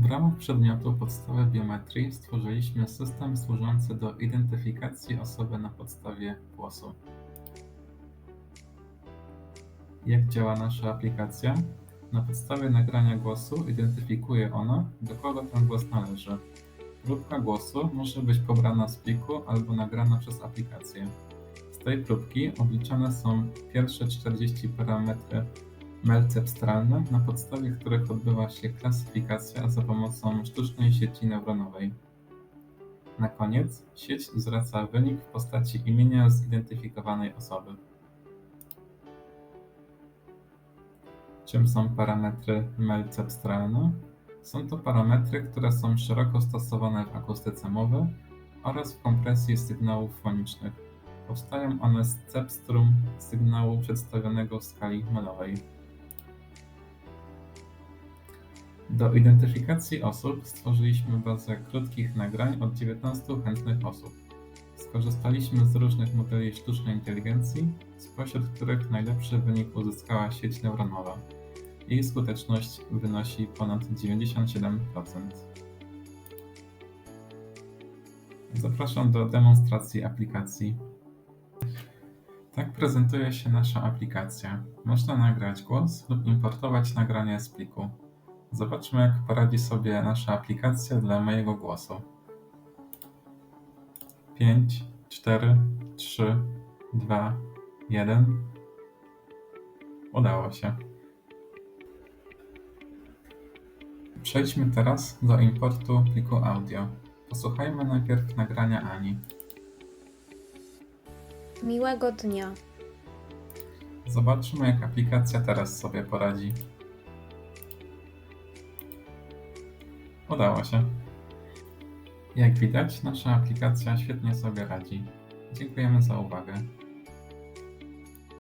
W ramach przedmiotu podstawy biometrii stworzyliśmy system służący do identyfikacji osoby na podstawie głosu. Jak działa nasza aplikacja? Na podstawie nagrania głosu identyfikuje ona, do kogo ten głos należy. Próbka głosu może być pobrana z pliku albo nagrana przez aplikację. Z tej próbki obliczane są pierwsze 40 parametry melcepstralne, na podstawie których odbywa się klasyfikacja za pomocą sztucznej sieci neuronowej. Na koniec sieć zwraca wynik w postaci imienia zidentyfikowanej osoby. Czym są parametry melcepstralne? Są to parametry, które są szeroko stosowane w akustyce mowy oraz w kompresji sygnałów fonicznych. Powstają one z cepstrum sygnału przedstawionego w skali melowej. Do identyfikacji osób stworzyliśmy bazę krótkich nagrań od 19 chętnych osób. Skorzystaliśmy z różnych modeli sztucznej inteligencji, spośród których najlepszy wynik uzyskała sieć neuronowa. Jej skuteczność wynosi ponad 97%. Zapraszam do demonstracji aplikacji. Tak prezentuje się nasza aplikacja. Można nagrać głos lub importować nagranie z pliku. Zobaczmy, jak poradzi sobie nasza aplikacja dla mojego głosu. 5, 4, 3, 2, 1. Udało się. Przejdźmy teraz do importu pliku audio. Posłuchajmy najpierw nagrania Ani. Miłego dnia. Zobaczmy, jak aplikacja teraz sobie poradzi. Udało się. Jak widać, nasza aplikacja świetnie sobie radzi. Dziękujemy za uwagę.